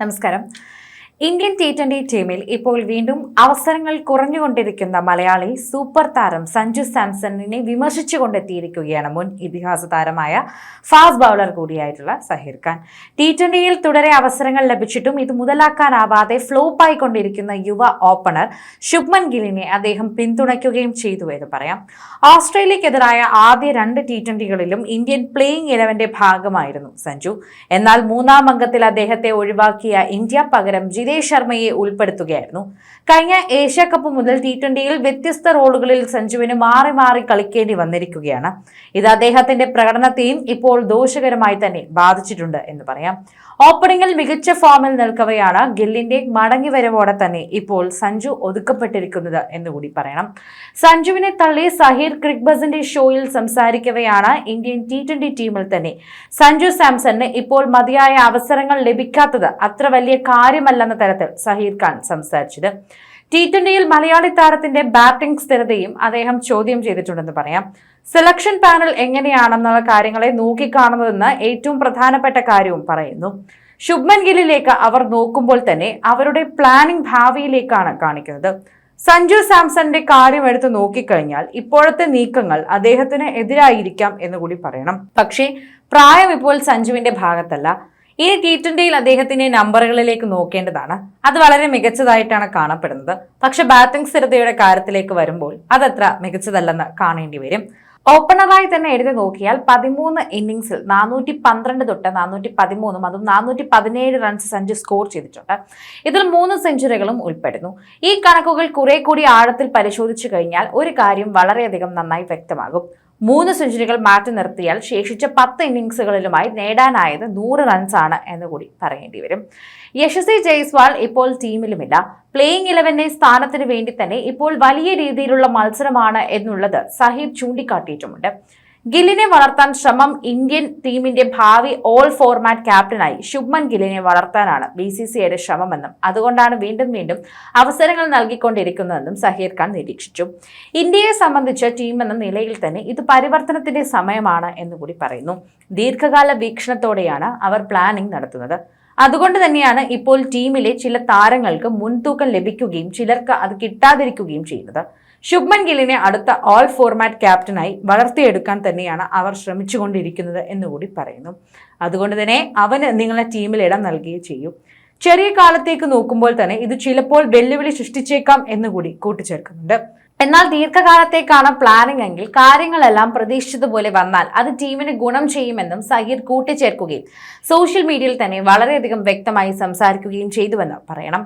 നമസ്കാരം. Indian T twenty ടീമിൽ ഇപ്പോൾ വീണ്ടും അവസരങ്ങൾ കുറഞ്ഞുകൊണ്ടിരിക്കുന്ന മലയാളി സൂപ്പർ താരം സഞ്ജു സാംസണിനെ വിമർശിച്ചുകൊണ്ടെത്തിയിരിക്കുകയാണ് മുൻ ഇതിഹാസ താരമായ ഫാസ്റ്റ് ബൗളർ കൂടിയായിട്ടുള്ള സഹീർ ഖാൻ. ടി ട്വന്റിയിൽ തുടരെ അവസരങ്ങൾ ലഭിച്ചിട്ടും ഇത് മുതലാക്കാനാവാതെ ഫ്ലോപ്പായി കൊണ്ടിരിക്കുന്ന യുവ ഓപ്പണർ ശുഭ്മൻ ഗില്ലിനെ അദ്ദേഹം പിന്തുണയ്ക്കുകയും ചെയ്തു എന്ന് പറയാം. ഓസ്ട്രേലിയക്കെതിരായ ആദ്യ രണ്ട് ടി ട്വന്റികളിലും ഇന്ത്യൻ പ്ലേയിങ് ഇലവന്റെ ഭാഗമായിരുന്നു സഞ്ജു. എന്നാൽ മൂന്നാം അംഗത്തിൽ അദ്ദേഹത്തെ ഒഴിവാക്കിയ ഇന്ത്യ പകരം ജിതേഷ് ശർമ്മയെ ഉൾപ്പെടുത്തുകയായിരുന്നു. കഴിഞ്ഞ ഏഷ്യ കപ്പ് മുതൽ ടി ട്വന്റിയിൽ വ്യത്യസ്ത റോളുകളിൽ സഞ്ജുവിന് മാറി മാറി കളിക്കേണ്ടി വന്നിരിക്കുകയാണ്. ഇത് അദ്ദേഹത്തിന്റെ പ്രകടനത്തെയും ഇപ്പോൾ ദോഷകരമായി തന്നെ ബാധിച്ചിട്ടുണ്ട് എന്ന് പറയാം. ഓപ്പണിംഗിൽ മികച്ച ഫോമിൽ നിൽക്കവെയാണ് ഗില്ലിന്റെ മടങ്ങിവരവോടെ തന്നെ ഇപ്പോൾ സഞ്ജു ഒതുക്കപ്പെട്ടിരിക്കുന്നത് എന്നുകൂടി പറയണം. സഞ്ജുവിനെ തള്ളി സഹീർ ക്രിക്ബസിന്റെ ഷോയിൽ സംസാരിക്കവെയാണ് ഇന്ത്യൻ ടി ട്വന്റി ടീമിൽ തന്നെ. സഞ്ജു സാംസണിന് ഇപ്പോൾ മതിയായ അവസരങ്ങൾ ലഭിക്കാത്തത് അത്ര വലിയ കാര്യമല്ലെന്ന തരത്തിൽ സഹീർ ഖാൻ സംസാരിച്ചത്. ടി ട്വന്റിയിൽ മലയാളി താരത്തിന്റെ ബാറ്റിംഗ് സ്ഥിരതയും അദ്ദേഹം ചോദ്യം ചെയ്തിട്ടുണ്ടെന്ന് പറയാം. സെലക്ഷൻ പാനൽ എങ്ങനെയാണെന്നുള്ള കാര്യങ്ങളെ നോക്കിക്കാണുന്നതെന്ന് ഏറ്റവും പ്രധാനപ്പെട്ട കാര്യവും പറയുന്നു. ശുഭ്മൻ ഗില്ലിലേക്ക് അവർ നോക്കുമ്പോൾ തന്നെ അവരുടെ പ്ലാനിംഗ് ഭാവിയിലേക്കാണ് കാണിക്കുന്നത്. സഞ്ജു സാംസന്റെ കാര്യം എടുത്ത് നോക്കിക്കഴിഞ്ഞാൽ ഇപ്പോഴത്തെ നീക്കങ്ങൾ അദ്ദേഹത്തിന് എതിരായിരിക്കാം എന്ന് കൂടി പറയണം. പക്ഷേ പ്രായം ഇപ്പോൾ സഞ്ജുവിന്റെ ഭാഗത്തല്ല. ഇനി ടി അദ്ദേഹത്തിന്റെ നമ്പറുകളിലേക്ക് നോക്കേണ്ടതാണ്. അത് വളരെ മികച്ചതായിട്ടാണ് കാണപ്പെടുന്നത്. പക്ഷെ ബാറ്റിംഗ് സ്ഥിരതയുടെ കാര്യത്തിലേക്ക് വരുമ്പോൾ അതത്ര മികച്ചതല്ലെന്ന് കാണേണ്ടി വരും. ഓപ്പണറായി തന്നെ എഴുതി നോക്കിയാൽ പതിമൂന്ന് ഇന്നിങ്സിൽ നാനൂറ്റി പന്ത്രണ്ട് തൊട്ട് നാനൂറ്റി പതിമൂന്നും അതും നാനൂറ്റി പതിനേഴ് റൺസ് സഞ്ജു സ്കോർ ചെയ്തിട്ടുണ്ട്. ഇതിൽ മൂന്ന് സെഞ്ചുറികളും ഉൾപ്പെടുന്നു. ഈ കണക്കുകൾ കുറെ കൂടി ആഴത്തിൽ പരിശോധിച്ചു കഴിഞ്ഞാൽ ഒരു കാര്യം വളരെയധികം നന്നായി വ്യക്തമാകും. മൂന്ന് സെഞ്ചുറികൾ മാറ്റി നിർത്തിയാൽ ശേഷിച്ച പത്ത് ഇന്നിംഗ്സുകളിലുമായി നേടാനായത് നൂറ് റൺസാണ് എന്ന് കൂടി പറയേണ്ടി വരും. യശസ്വി ജയ്സ്വാൾ ഇപ്പോൾ ടീമിലുമില്ല. പ്ലേയിങ് ഇലവന്റെ സ്ഥാനത്തിന് വേണ്ടി തന്നെ ഇപ്പോൾ വലിയ രീതിയിലുള്ള മത്സരമാണ് എന്നുള്ളത് സഹീബ് ചൂണ്ടിക്കാട്ടിയിട്ടുമുണ്ട്. ഗില്ലിനെ വളർത്താൻ ശ്രമം ഇന്ത്യൻ ടീമിന്റെ ഭാവി ഓൾ ഫോർമാറ്റ് ക്യാപ്റ്റനായി ശുഭ്മൻ ഗില്ലിനെ വളർത്താനാണ് ബി സി സിയുടെ ശ്രമമെന്നും അതുകൊണ്ടാണ് വീണ്ടും വീണ്ടും അവസരങ്ങൾ നൽകിക്കൊണ്ടിരിക്കുന്നതെന്നും സഹീർ ഖാൻ നിരീക്ഷിച്ചു. ഇന്ത്യയെ സംബന്ധിച്ച ടീം എന്ന നിലയിൽ തന്നെ ഇത് പരിവർത്തനത്തിന്റെ സമയമാണ് എന്നുകൂടി പറയുന്നു. ദീർഘകാല വീക്ഷണത്തോടെയാണ് അവർ പ്ലാനിംഗ് നടത്തുന്നത്. അതുകൊണ്ട് തന്നെയാണ് ഇപ്പോൾ ടീമിലെ ചില താരങ്ങൾക്ക് മുൻതൂക്കം ലഭിക്കുകയും ചിലർക്ക് അത് കിട്ടാതിരിക്കുകയും ചെയ്യുന്നത്. ശുഭ്മൻ ഗില്ലിനെ അടുത്ത ഓൾ ഫോർമാറ്റ് ക്യാപ്റ്റനായി വളർത്തിയെടുക്കാൻ തന്നെയാണ് അവർ ശ്രമിച്ചുകൊണ്ടിരിക്കുന്നത് എന്നുകൂടി പറയുന്നു. അതുകൊണ്ട് തന്നെ അവന് നിങ്ങളെ ടീമിൽ ഇടം നൽകുകയും ചെയ്യും. ചെറിയ കാലത്തേക്ക് നോക്കുമ്പോൾ തന്നെ ഇത് ചിലപ്പോൾ വെല്ലുവിളി സൃഷ്ടിച്ചേക്കാം എന്നുകൂടി കൂട്ടിച്ചേർക്കുന്നുണ്ട്. എന്നാൽ ദീർഘകാലത്തേക്കാണ് പ്ലാനിംഗ് എങ്കിൽ കാര്യങ്ങളെല്ലാം പ്രതീക്ഷിച്ചതുപോലെ വന്നാൽ അത് ടീമിന് ഗുണം ചെയ്യുമെന്നും സഹീർ കൂട്ടിച്ചേർക്കുകയും സോഷ്യൽ മീഡിയയിൽ തന്നെ വളരെയധികം വ്യക്തമായി സംസാരിക്കുകയും ചെയ്തുവെന്ന് പറയണം.